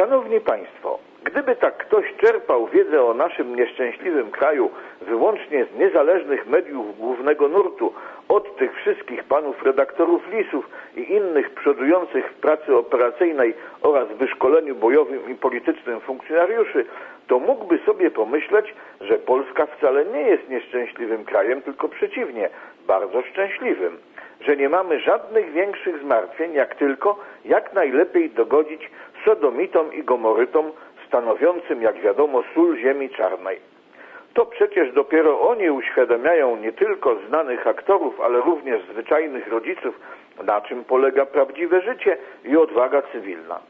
Szanowni Państwo, gdyby tak ktoś czerpał wiedzę o naszym nieszczęśliwym kraju wyłącznie z niezależnych mediów głównego nurtu, od tych wszystkich panów redaktorów lisów i innych przodujących w pracy operacyjnej oraz wyszkoleniu bojowym i politycznym funkcjonariuszy, to mógłby sobie pomyśleć, że Polska wcale nie jest nieszczęśliwym krajem, tylko przeciwnie, bardzo szczęśliwym, że nie mamy żadnych większych zmartwień, jak tylko jak najlepiej dogodzić sodomitom i gomorytom stanowiącym, jak wiadomo, sól ziemi czarnej. To przecież dopiero oni uświadamiają nie tylko znanych aktorów, ale również zwyczajnych rodziców, na czym polega prawdziwe życie i odwaga cywilna.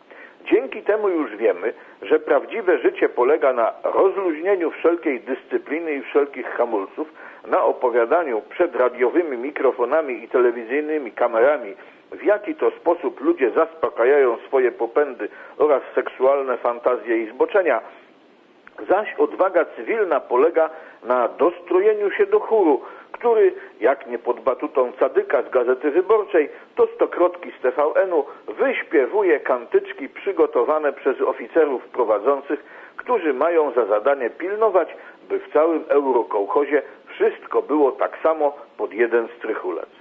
Dzięki temu już wiemy, że prawdziwe życie polega na rozluźnieniu wszelkiej dyscypliny i wszelkich hamulców, na opowiadaniu przed radiowymi mikrofonami i telewizyjnymi kamerami, w jaki to sposób ludzie zaspokajają swoje popędy oraz seksualne fantazje i zboczenia, zaś odwaga cywilna polega na dostrojeniu się do chóru, który, jak nie pod batutą Cadyka z Gazety Wyborczej, to stokrotki z TVN-u wyśpiewuje kantyczki przygotowane przez oficerów prowadzących, którzy mają za zadanie pilnować, by w całym eurokołchozie wszystko było tak samo pod jeden strychulec.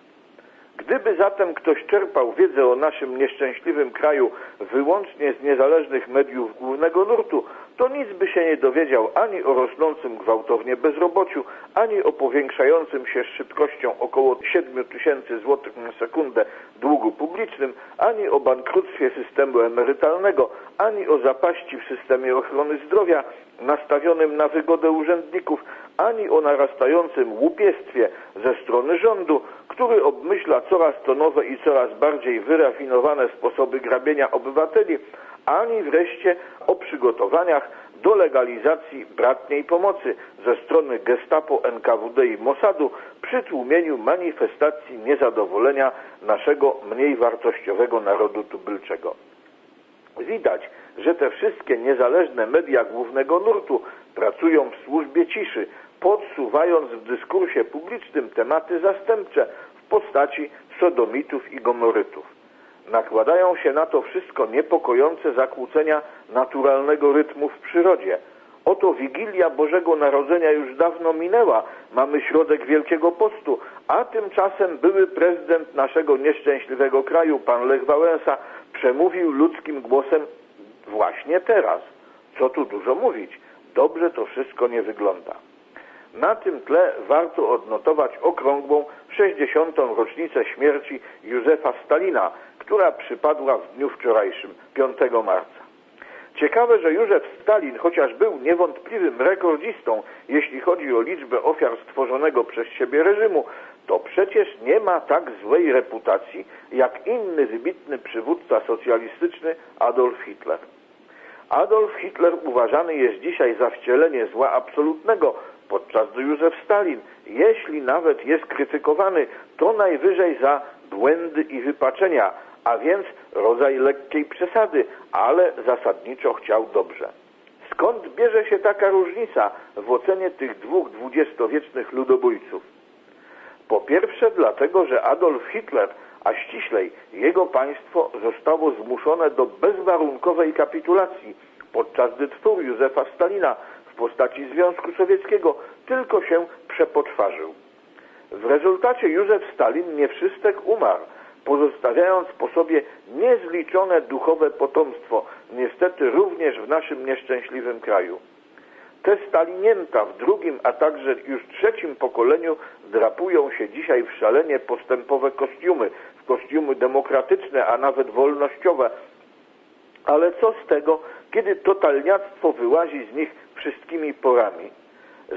Gdyby zatem ktoś czerpał wiedzę o naszym nieszczęśliwym kraju wyłącznie z niezależnych mediów głównego nurtu, to nic by się nie dowiedział ani o rosnącym gwałtownie bezrobociu, ani o powiększającym się z szybkością około 7 tysięcy złotych na sekundę długu publicznym, ani o bankructwie systemu emerytalnego, ani o zapaści w systemie ochrony zdrowia nastawionym na wygodę urzędników, ani o narastającym łupiestwie ze strony rządu, który obmyśla coraz to nowe i coraz bardziej wyrafinowane sposoby grabienia obywateli, ani wreszcie o przygotowaniach do legalizacji bratniej pomocy ze strony Gestapo, NKWD i Mossadu przy tłumieniu manifestacji niezadowolenia naszego mniej wartościowego narodu tubylczego. Widać, że te wszystkie niezależne media głównego nurtu pracują w służbie ciszy, podsuwając w dyskursie publicznym tematy zastępcze w postaci sodomitów i gomorytów. Nakładają się na to wszystko niepokojące zakłócenia naturalnego rytmu w przyrodzie. Oto Wigilia Bożego Narodzenia już dawno minęła, mamy środek Wielkiego Postu, a tymczasem były prezydent naszego nieszczęśliwego kraju, pan Lech Wałęsa, przemówił ludzkim głosem właśnie teraz. Co tu dużo mówić, dobrze to wszystko nie wygląda. Na tym tle warto odnotować okrągłą 60. rocznicę śmierci Józefa Stalina, która przypadła w dniu wczorajszym, 5 marca. Ciekawe, że Józef Stalin, chociaż był niewątpliwym rekordzistą, jeśli chodzi o liczbę ofiar stworzonego przez siebie reżimu, to przecież nie ma tak złej reputacji jak inny wybitny przywódca socjalistyczny Adolf Hitler. Adolf Hitler uważany jest dzisiaj za wcielenie zła absolutnego, podczas gdy Józef Stalin, jeśli nawet jest krytykowany, to najwyżej za błędy i wypaczenia, a więc rodzaj lekkiej przesady, ale zasadniczo chciał dobrze. Skąd bierze się taka różnica w ocenie tych dwóch dwudziestowiecznych ludobójców? Po pierwsze dlatego, że Adolf Hitler, a ściślej jego państwo zostało zmuszone do bezwarunkowej kapitulacji, podczas gdy twór Józefa Stalina postaci Związku Sowieckiego tylko się przepoczwarzył. W rezultacie Józef Stalin nie wszystek umarł, pozostawiając po sobie niezliczone duchowe potomstwo, niestety również w naszym nieszczęśliwym kraju. Te stalinięta w drugim, a także już trzecim pokoleniu drapują się dzisiaj w szalenie postępowe kostiumy, w kostiumy demokratyczne, a nawet wolnościowe. Ale co z tego, kiedy totalniactwo wyłazi z nich wszystkimi porami?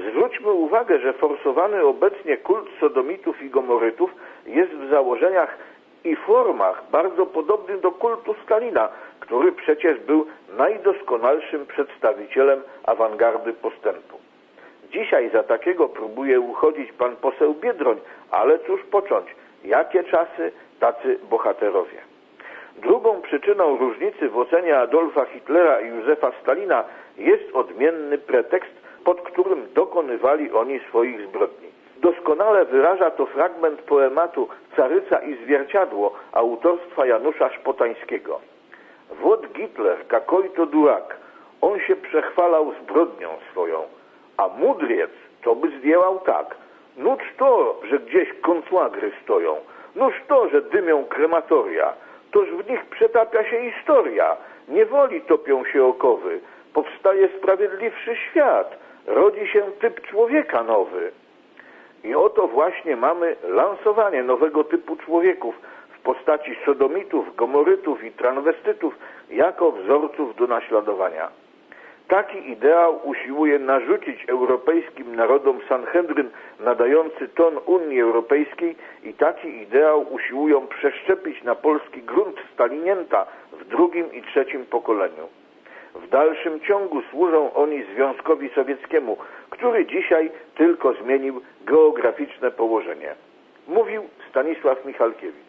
Zwróćmy uwagę, że forsowany obecnie kult sodomitów i gomorytów jest w założeniach i formach bardzo podobny do kultu Stalina, który przecież był najdoskonalszym przedstawicielem awangardy postępu. Dzisiaj za takiego próbuje uchodzić pan poseł Biedroń, ale cóż począć? Jakie czasy, tacy bohaterowie. Drugą przyczyną różnicy w ocenie Adolfa Hitlera i Józefa Stalina jest odmienny pretekst, pod którym dokonywali oni swoich zbrodni. Doskonale wyraża to fragment poematu Caryca i zwierciadło autorstwa Janusza Szpotańskiego. Wod Hitler, kakoj to durak, on się przechwalał zbrodnią swoją, a mudriec to by zdjęłał tak. Nuż to, że gdzieś koncłagry stoją, nuż to, że dymią krematoria, toż w nich przetapia się historia, niewoli topią się okowy, powstaje sprawiedliwszy świat, rodzi się typ człowieka nowy. I oto właśnie mamy lansowanie nowego typu człowieków w postaci sodomitów, gomorytów i transwestytów jako wzorców do naśladowania. Taki ideał usiłuje narzucić europejskim narodom Sanhedryn nadający ton Unii Europejskiej i taki ideał usiłują przeszczepić na polski grunt stalinięta w drugim i trzecim pokoleniu. W dalszym ciągu służą oni Związkowi Sowieckiemu, który dzisiaj tylko zmienił geograficzne położenie. Mówił Stanisław Michalkiewicz.